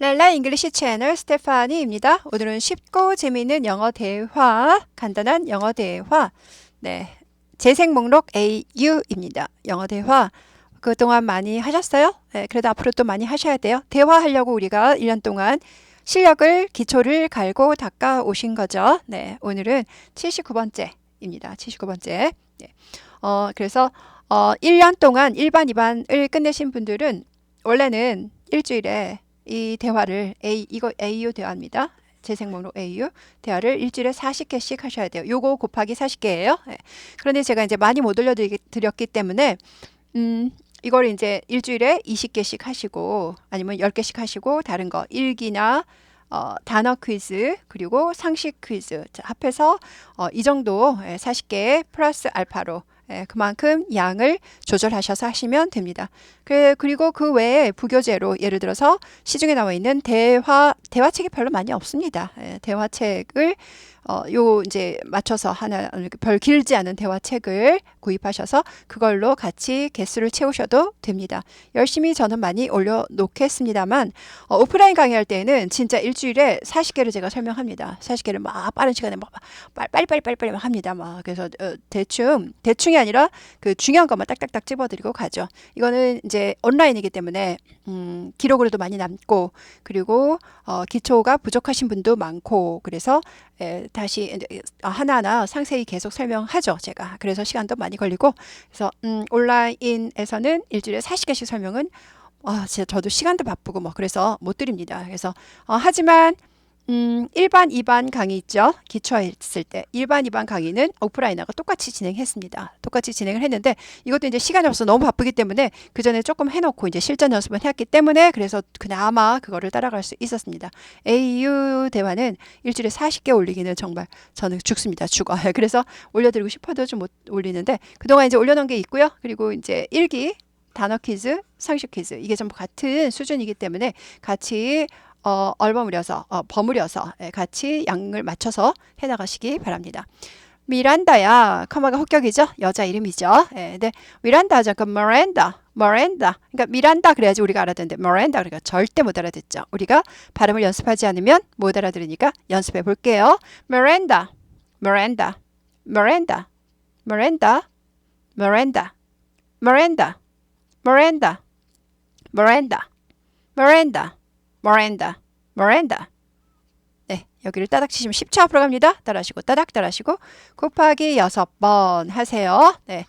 랄라 잉글리시 채널 스테파니입니다. 오늘은 쉽고 재미있는 영어 대화, 간단한 영어 대화. 네. 재생 목록 AU입니다. 영어 대화. 그동안 많이 하셨어요? 네, 그래도 앞으로 또 많이 하셔야 돼요. 대화하려고 우리가 1년 동안 실력을, 기초를 갈고 닦아 오신 거죠. 네. 오늘은 79번째입니다. 79번째. 네. 어, 그래서 어, 1년 동안 1반, 2반을 끝내신 분들은 원래는 일주일에 이 대화를 A 이거 AU 대화입니다. 재생 목록 AU 대화를 일주일에 40개씩 하셔야 돼요. 요거 곱하기 40개예요. 네. 그런데 제가 이제 많이 못 올려드렸기 때문에 음 이걸 이제 일주일에 20개씩 하시고 아니면 10개씩 하시고 다른 거 일기나 어, 단어 퀴즈 그리고 상식 퀴즈 합해서 어, 이 정도 40개 플러스 알파로 예, 그만큼 양을 조절하셔서 하시면 됩니다. 그, 그리고 그 외에 부교재로 예를 들어서 시중에 나와 있는 대화 대화책이 별로 많이 없습니다. 예, 대화책을 어, 요 이제 맞춰서 하나 별 길지 않은 대화책을 구입하셔서 그걸로 같이 개수를 채우셔도 됩니다. 열심히 저는 많이 올려놓겠습니다만 어, 오프라인 강의할 때는 진짜 일주일에 40개를 제가 설명합니다. 40개를 막 빠른 시간에 막 빨리빨리 빨리빨리 합니다. 막 그래서 어, 대충 대충이 아니라 그 중요한 것만 딱딱딱 집어드리고 가죠. 이거는 이제 온라인이기 때문에 음, 기록으로도 많이 남고 그리고 어, 기초가 부족하신 분도 많고 그래서 에, 다시 하나하나 상세히 계속 설명하죠 제가 그래서 시간도 많이 걸리고 그래서 음, 온라인에서는 일주일에 40개씩 설명은 아, 진짜 저도 시간도 바쁘고 뭐 그래서 못 드립니다. 그래서 어, 하지만 음, 1반, 2반 강의 있죠? 기초했을 때. 1반, 2반 강의는 오프라인하고 똑같이 진행했습니다. 똑같이 진행을 했는데 이것도 이제 시간이 없어 너무 바쁘기 때문에 그 전에 조금 해놓고 이제 실전 연습을 했기 때문에 그래서 그나마 그거를 따라갈 수 있었습니다. AU 대화는 일주일에 40개 올리기는 정말 저는 죽습니다. 죽어. 그래서 올려드리고 싶어도 좀 못 올리는데 그동안 이제 올려놓은 게 있고요. 그리고 이제 일기 단어 퀴즈, 상식 퀴즈 이게 전부 같은 수준이기 때문에 같이 어, 얼버무려서 어, 버무려서 예, 같이 양을 맞춰서 해나가시기 바랍니다. 미란다야, 커마가 혹격이죠? 여자 이름이죠. 예, 네. 미란다죠. 그 머렌다, 머렌다. 그러니까 미란다 그래야지 우리가 알아듣는데 머렌다 그러니까 절대 못 알아듣죠. 우리가 발음을 연습하지 않으면 못 알아들으니까 연습해 볼게요. 머렌다, 머렌다, 머렌다, 머렌다, 머렌다, 머렌다, 머렌다, 머렌다, 머렌다. 모렌다, 모렌다. 네, 여기를 따닥 치시면 10초 앞으로 갑니다. 따라하시고 따닥 따라하시고 곱하기 6번 하세요. 네.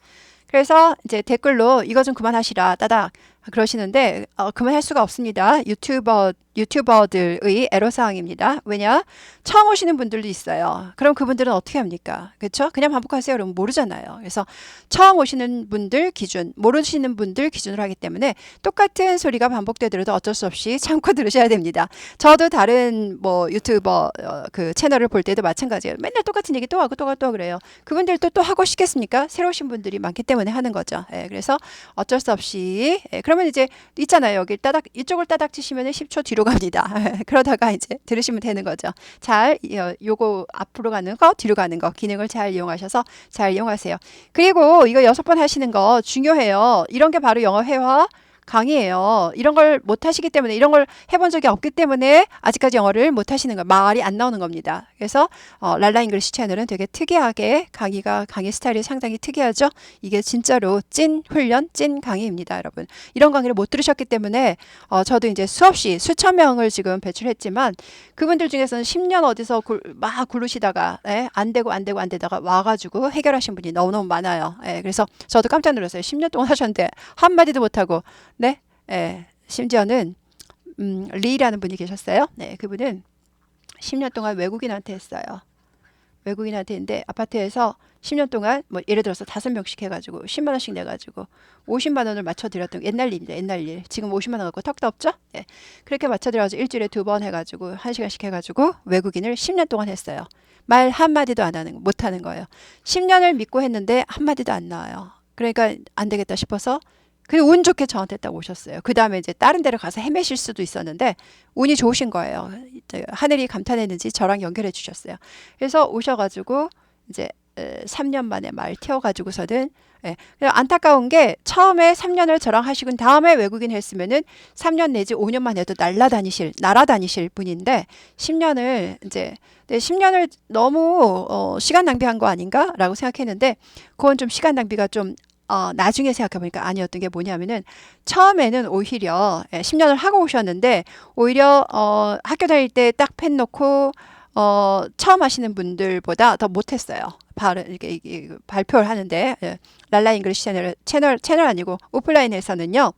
그래서 이제 댓글로 이거 좀 그만하시라 따닥 그러시는데 어, 그만할 수가 없습니다. 유튜버 유튜버들의 애로사항입니다. 왜냐? 처음 오시는 분들도 있어요. 그럼 그분들은 어떻게 합니까? 그렇죠? 그냥 반복하세요. 그러면 모르잖아요. 그래서 처음 오시는 분들 기준, 모르시는 분들 기준으로 하기 때문에 똑같은 소리가 반복되더라도 어쩔 수 없이 참고 들으셔야 됩니다. 저도 다른 뭐 유튜버 어, 그 채널을 볼 때도 마찬가지예요. 맨날 똑같은 얘기 또 하고 또 하고 또 그래요. 그분들도 또 하고 싶겠습니까? 새로 오신 분들이 많기 때문에 하는 거죠. 예, 그래서 어쩔 수 없이 예, 그러면 이제 있잖아요. 여기 따닥 이쪽을 따닥 치시면 10초 뒤로 갑니다. 그러다가 이제 들으시면 되는 거죠. 잘 요거 앞으로 가는 거, 뒤로 가는 거 기능을 잘 이용하셔서 잘 이용하세요. 그리고 이거 여섯 번 하시는 거 중요해요. 이런 게 바로 영어 회화 강의예요. 이런 걸 못 하시기 때문에 이런 걸 해본 적이 없기 때문에 아직까지 영어를 못 하시는 거 말이 안 나오는 겁니다. 그래서 어, 랄라 잉글리시 채널은 되게 특이하게 강의가 강의 스타일이 상당히 특이하죠. 이게 진짜로 찐 훈련, 찐 강의입니다, 여러분. 이런 강의를 못 들으셨기 때문에 어, 저도 이제 수없이 수천 명을 지금 배출했지만 그분들 중에서는 10년 어디서 굴, 막 굴르시다가 예, 안 되고 안 되고 안 되다가 와가지고 해결하신 분이 너무너무 많아요. 예, 그래서 저도 깜짝 놀랐어요. 10년 동안 하셨는데 한 마디도 못 하고 네, 예, 심지어는 음, 리라는 분이 계셨어요. 네, 그분은 10년 동안 외국인한테 했어요. 외국인한테 했는데 아파트에서 10년 동안 뭐 예를 들어서 다섯 명씩 해가지고 10만 원씩 내가지고 50만 원을 맞춰드렸던 옛날 일입니다. 옛날 일. 지금 50만 원 갖고 턱도 없죠? 네. 그렇게 맞춰드려가지고 일주일에 두 번 해가지고 한 시간씩 해가지고 외국인을 10년 동안 했어요. 말 한마디도 안 하는, 못 하는 거예요. 10년을 믿고 했는데 한마디도 안 나와요. 그러니까 안 되겠다 싶어서 그리고 운 좋게 저한테 딱 오셨어요. 그 다음에 이제 다른 데로 가서 헤매실 수도 있었는데 운이 좋으신 거예요. 하늘이 감탄했는지 저랑 연결해 주셨어요. 그래서 오셔가지고 이제 에, 3년 만에 말 튀어가지고서는 예, 안타까운 게 처음에 3년을 저랑 하시고 다음에 외국인 했으면은 3년 내지 5년만 해도 날라다니실 날아다니실 분인데 10년을 이제 네, 10년을 너무 어, 시간 낭비한 거 아닌가라고 생각했는데 그건 좀 시간 낭비가 좀 어, 나중에 생각해보니까 아니었던 게 뭐냐면은 처음에는 오히려 예, 10년을 하고 오셨는데 오히려 어, 학교 다닐 때 딱 펜 놓고 어, 처음 하시는 분들보다 더 못했어요. 발, 이게, 이게 발표를 하는데, 예, 랄라 잉글리시 채널, 채널, 채널 아니고 오프라인에서는요,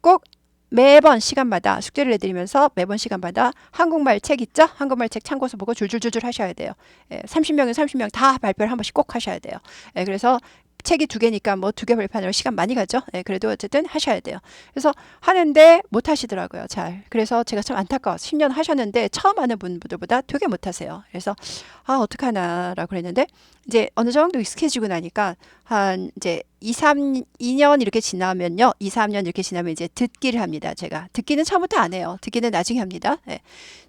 꼭 매번 시간마다 숙제를 내드리면서 매번 시간마다 한국말 책 있죠? 한국말 책 참고서 보고 줄줄줄줄 하셔야 돼요. 예, 30명이 30명 다 발표를 한 번씩 꼭 하셔야 돼요. 예, 그래서 책이 두 개니까 뭐 두 개 발판으로 시간 많이 가죠. 예, 그래도 어쨌든 하셔야 돼요. 그래서 하는데 못 하시더라고요. 잘. 그래서 제가 참 안타까워서 10년 하셨는데 처음 하는 분들보다 되게 못 하세요. 그래서 아, 어떡하나라고 그랬는데 이제 어느 정도 익숙해지고 나니까 한 이제 2, 3, 2년 이렇게 지나면요. 2, 3년 이렇게 지나면 이제 듣기를 합니다. 제가. 듣기는 처음부터 안 해요. 듣기는 나중에 합니다. 예.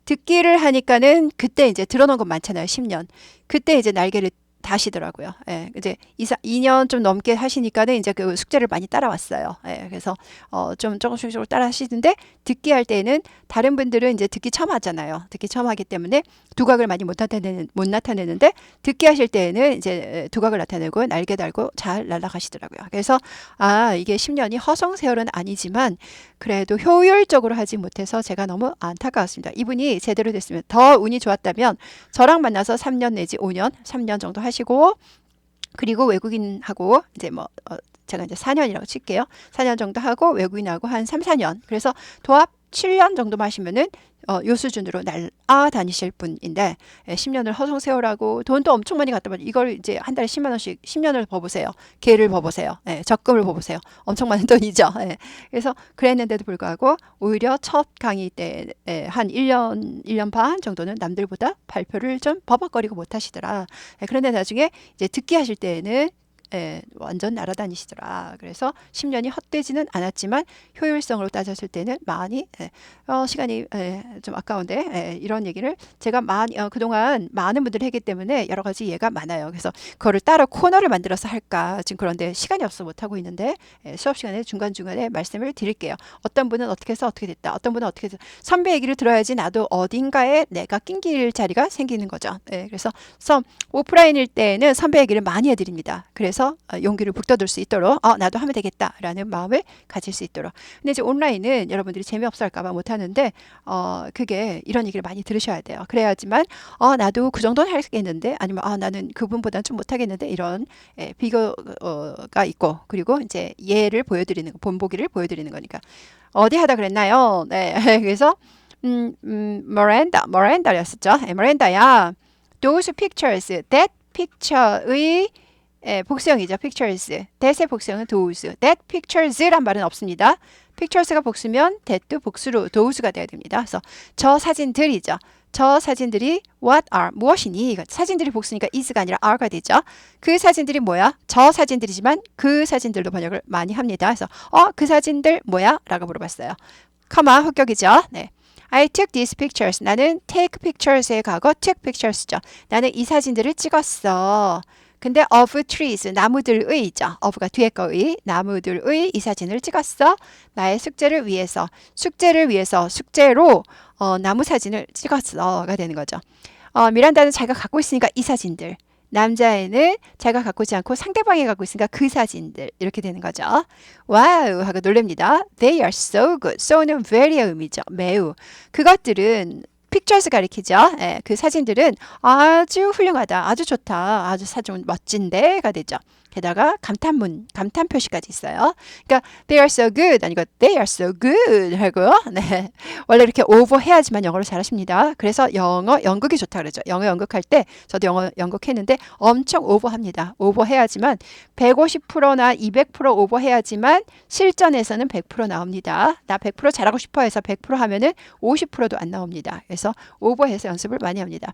듣기를 하니까는 그때 이제 들어놓은 건 많잖아요. 10년. 그때 이제 날개를 다시더라고요. 예, 이제 2, 2년 좀 넘게 하시니까는 이제 그 숙제를 많이 따라왔어요. 예, 그래서 어, 좀 조금씩 조금씩 따라 하시는데 듣기 할 때는 다른 분들은 이제 듣기 처음 하잖아요. 듣기 처음 하기 때문에 두각을 많이 못 나타내는 못 나타내는데 듣기 하실 때에는 이제 두각을 나타내고 날개 달고 잘 날아가시더라고요. 그래서 아, 이게 10년이 허송세월은 아니지만 그래도 효율적으로 하지 못해서 제가 너무 안타까웠습니다. 이분이 제대로 됐으면 더 운이 좋았다면 저랑 만나서 3년 내지 5년, 3년 정도 하시 고 그리고 외국인하고 이제 뭐 어, 제가 이제 4년이라고 칠게요. 4년 정도 하고 외국인하고 한 3, 4년. 그래서 도합 7년 정도만 하시면은 어, 요 수준으로 날아 다니실 분인데 예, 10년을 허송 세월하고 돈도 엄청 많이 갖다 봐 이걸 이제 한 달에 10만 원씩 10년을 버보세요. 개를 버보세요. 예, 적금을 버보세요. 엄청 많은 돈이죠. 예. 그래서 그랬는데도 불구하고 오히려 첫 강의 때한 1년 1년 반 정도는 남들보다 발표를 좀 버벅거리고 못 하시더라. 예, 그런데 나중에 이제 듣기 하실 때에는 예, 완전 날아다니시더라. 그래서 10년이 헛되지는 않았지만 효율성으로 따졌을 때는 많이 예, 어, 시간이 예, 좀 아까운데 예, 이런 얘기를 제가 많이 어, 그동안 많은 분들이 했기 때문에 여러 가지 예가 많아요. 그래서 그거를 따로 코너를 만들어서 할까 지금 그런데 시간이 없어 못 하고 있는데 예, 수업 시간에 중간 중간에 말씀을 드릴게요. 어떤 분은 어떻게 해서 어떻게 됐다. 어떤 분은 어떻게 해서 선배 얘기를 들어야지 나도 어딘가에 내가 낑길 자리가 생기는 거죠. 예, 그래서 서 오프라인일 때는 선배 얘기를 많이 해드립니다. 그래서 해서 어, 용기를 북돋을 수 있도록 어 나도 하면 되겠다라는 마음을 가질 수 있도록. 근데 이제 온라인은 여러분들이 재미없어 할까봐 못하는데 어 그게 이런 얘기를 많이 들으셔야 돼요. 그래야지만 어 나도 그 정도는 할수있겠는데 아니면 아 나는 그분보다는 좀 못하겠는데 이런 예, 비교가 있고 그리고 이제 예를 보여드리는 거, 본보기를 보여드리는 거니까 어디 하다 그랬나요? 네, 그래서 음, 음, 모렌다, 모렌다였었죠. 네, 모렌다야. Those pictures, that picture의 예, 복수형이죠. pictures. that의 복수형은 those. that pictures란 말은 없습니다. pictures가 복수면 that도 복수로 those가 돼야 됩니다. 그래서 저 사진들이죠. 저 사진들이 what are 무엇이니? 사진들이 복수니까 is가 아니라 are가 되죠. 그 사진들이 뭐야? 저 사진들이지만 그 사진들로 번역을 많이 합니다. 그래서 어, 그 사진들 뭐야? 라고 물어봤어요. 커마 합격이죠. 네. I took these pictures. 나는 take pictures의 과거 took pictures죠. 나는 이 사진들을 찍었어. 근데 of trees 나무들의죠. of가 뒤에 거의 나무들의 이 사진을 찍었어. 나의 숙제를 위해서 숙제를 위해서 숙제로 어, 나무 사진을 찍었어가 되는 거죠. 어, 미란다는 자기가 갖고 있으니까 이 사진들. 남자애는 자기가 갖고 있지 않고 상대방이 갖고 있으니까 그 사진들 이렇게 되는 거죠. 와우 하고 놀랍니다. They are so good. so는 very의 의미죠. 매우. 그것들은 pictures 가리키죠. 예, 그 사진들은 아주 훌륭하다, 아주 좋다, 아주 사진 멋진데가 되죠. 게다가 감탄문, 감탄 표시까지 있어요. 그러니까 they are so good 아니고 they are so good 하고요. 네. 원래 이렇게 over 해야지만 영어를 잘하십니다. 그래서 영어 연극이 좋다 그러죠. 영어 연극할 때 저도 영어 연극했는데 엄청 over 합니다. over 해야지만 150%나 200% over 해야지만 실전에서는 100% 나옵니다. 나 100% 잘하고 싶어 해서 100% 하면은 50%도 안 나옵니다. 그래서 over해서 연습을 많이 합니다.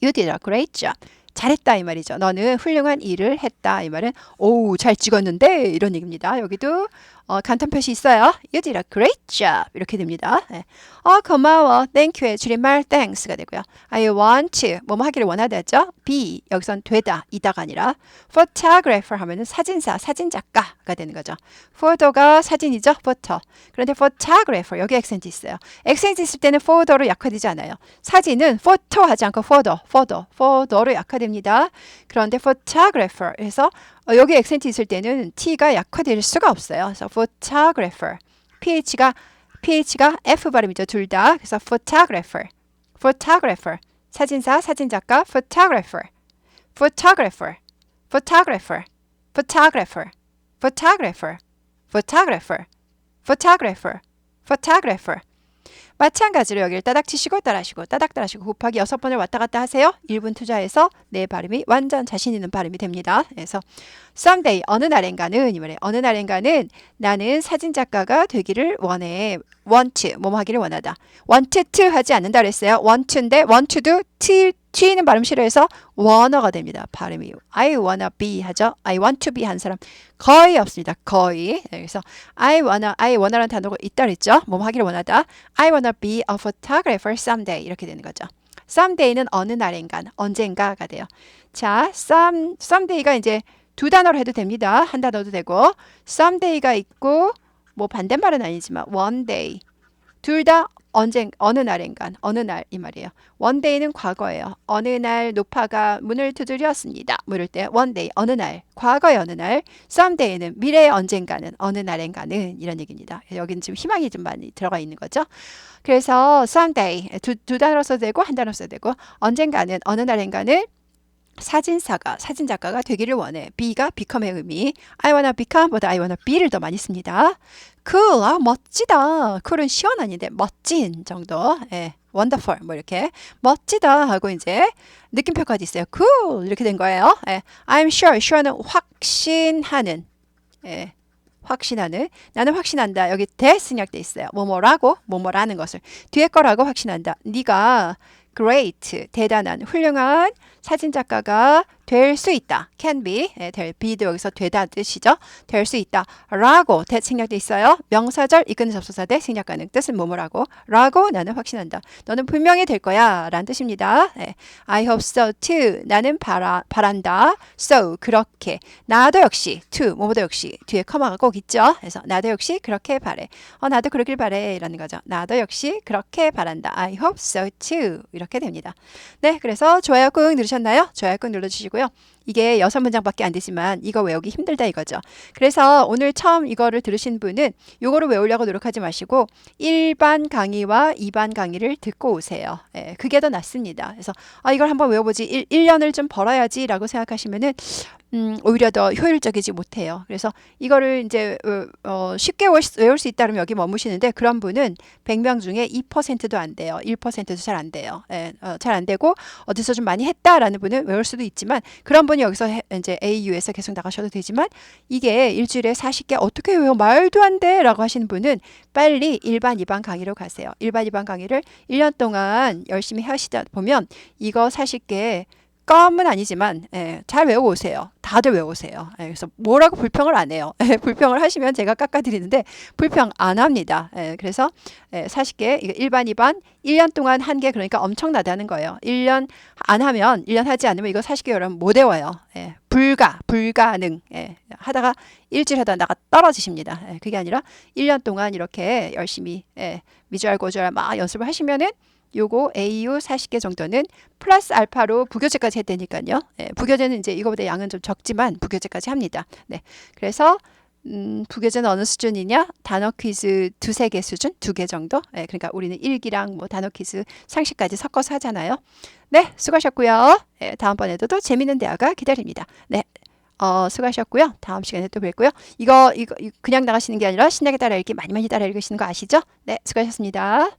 You did a great job. 잘했다 이 말이죠. 너는 훌륭한 일을 했다 이 말은 오우 잘 찍었는데 이런 얘기입니다. 여기도 어, 간탄 표시 있어요. You did a great job. 이렇게 됩니다. 네. 어, 고마워. Thank you의 줄임말 thanks가 되고요. I want to. 뭐뭐 하기를 원하다죠. be. 여기선 되다. 이다가 아니라 photographer 하면은 사진사, 사진작가가 되는 거죠. photo가 사진이죠. photo. 그런데 photographer 여기 액센트 있어요. 액센트 있을 때는 photo로 약화되지 않아요. 사진은 photo 하지 않고 photo, photo, photo로 약화됩니다. 그런데 photographer 해서 어, 여기 액센트 있을 때는 t가 약화될 수가 없어요. 그래서 photographer, ph가 ph가 f 발음이죠. 둘 다. 그래서 photographer, photographer, 사진사, 사진작가, photographer, photographer, photographer, photographer, photographer, photographer, photographer, photographer. 마찬가지로 여기를 따닥 치시고 따라하시고 따닥 따라하시고 곱하기 여섯 번을 왔다 갔다 하세요. 1분 투자해서 내 발음이 완전 자신 있는 발음이 됩니다. 그래서 someday 어느 날엔가는 이 말에 어느 날엔가는 나는 사진 작가가 되기를 원해. Want 뭐뭐 하기를 원하다. want to 하지 않는다 그랬어요. want to인데 want to도 t t는 발음 싫어해서 wanna가 됩니다. 발음이 I wanna be 하죠. I want to be 한 사람 거의 없습니다. 거의. 네, 그래서 I wanna I wanna라는 단어가 있다 그랬죠. 뭐뭐 하기를 원하다. I wanna be a photographer someday 이렇게 되는 거죠. someday는 어느 날인가 언젠가가 돼요. 자, some someday가 이제 두 단어로 해도 됩니다. 한 단어도 되고 someday가 있고 뭐 반대말은 아니지만 one day 둘 다 언젠 어느 날인간 어느 날 이 말이에요. one day는 과거예요. 어느 날 노파가 문을 두드렸습니다. 뭐 이럴 때 one day 어느 날 과거의 어느 날 someday는 미래의 언젠가는 어느 날엔가는 이런 얘기입니다. 여기는 지금 희망이 좀 많이 들어가 있는 거죠. 그래서 someday 두, 두 단어로 써도 되고 한 단어로 써도 되고 언젠가는 어느 날엔가는 사진사가 사진작가가 되기를 원해. be가 become의 의미. I wanna become보다 I wanna be를 더 많이 씁니다. cool, 아 멋지다. cool은 시원한인데 멋진 정도. 예, wonderful 뭐 이렇게 멋지다 하고 이제 느낌표까지 있어요. cool 이렇게 된 거예요. 예, I'm sure, sure는 확신하는. 예. 확신하는 나는 확신한다 여기 대 생략돼 있어요 뭐뭐라고 뭐뭐라는 것을 뒤에 거라고 확신한다 네가 great. 대단한 훌륭한 사진 작가가 될 수 있다. can be 예, 될 be도 여기서 되다 뜻이죠. 될 수 있다. 라고 대 생략돼 있어요. 명사절 이끄는 접속사 대 생략 가능 뜻은 뭐뭐라고 라고 나는 확신한다. 너는 분명히 될 거야 라는 뜻입니다. 예, I hope so too. 나는 바라, 바란다. so 그렇게 나도 역시 to 뭐뭐도 역시 뒤에 커마가 꼭 있죠. 그래서 나도 역시 그렇게 바래. 어 나도 그러길 바래 라는 거죠. 나도 역시 그렇게 바란다. I hope so too. 이렇게 됩니다. 네, 그래서 좋아요 꾹 누르셨나요? 좋아요 꾹 눌러주시고요. 있고요. 이게 여섯 문장밖에 안 되지만 이거 외우기 힘들다 이거죠. 그래서 오늘 처음 이거를 들으신 분은 이거를 외우려고 노력하지 마시고 일반 강의와 2반 강의를 듣고 오세요. 예, 그게 더 낫습니다. 그래서 아, 이걸 한번 외워보지 1, 1년을 좀 벌어야지라고 생각하시면은 음, 오히려 더 효율적이지 못해요. 그래서 이거를 이제 어, 어, 쉽게 외울 수 있다면 여기 머무시는데 그런 분은 100명 중에 2%도 안 돼요. 1%도 잘 안 돼요. 예, 어, 잘 안 되고 어디서 좀 많이 했다라는 분은 외울 수도 있지만 그런 분이 여기서 해, 이제 AU에서 계속 나가셔도 되지만 이게 일주일에 40개 어떻게 외워 말도 안 돼라고 하시는 분은 빨리 일반 2반 강의로 가세요. 일반 2반 강의를 1년 동안 열심히 하시다 보면 이거 40개 껌은 아니지만 예, 잘 외워오세요. 다들 외우세요. 예, 그래서 뭐라고 불평을 안 해요. 예, 불평을 하시면 제가 깎아드리는데 불평 안 합니다. 예, 그래서 예, 40개 이거 일반 2반 1년 동안 한 개 그러니까 엄청나다는 거예요. 1년 안 하면 1년 하지 않으면 이거 40개 여러분 못 외워요. 예, 불가 불가능 예, 하다가 일주일 하다 나가 떨어지십니다. 예, 그게 아니라 1년 동안 이렇게 열심히 예, 미주알 고주알 막 연습을 하시면은 요거 AU 40개 정도는 플러스 알파로 부교재까지 했다니까요. 예, 부교재는 이제 이거보다 양은 좀 적지만 부교재까지 합니다. 네. 그래서 음, 부교재는 어느 수준이냐? 단어 퀴즈 두세 개 수준? 두 개 정도? 예, 그러니까 우리는 일기랑 뭐 단어 퀴즈 상식까지 섞어서 하잖아요. 네, 수고하셨고요. 예, 다음번에도 또 재밌는 대화가 기다립니다. 네. 어, 수고하셨고요. 다음 시간에 또 뵐고요. 이거, 이거, 그냥 나가시는 게 아니라 신나게 따라 읽기 많이 많이 따라 읽으시는 거 아시죠? 네, 수고하셨습니다.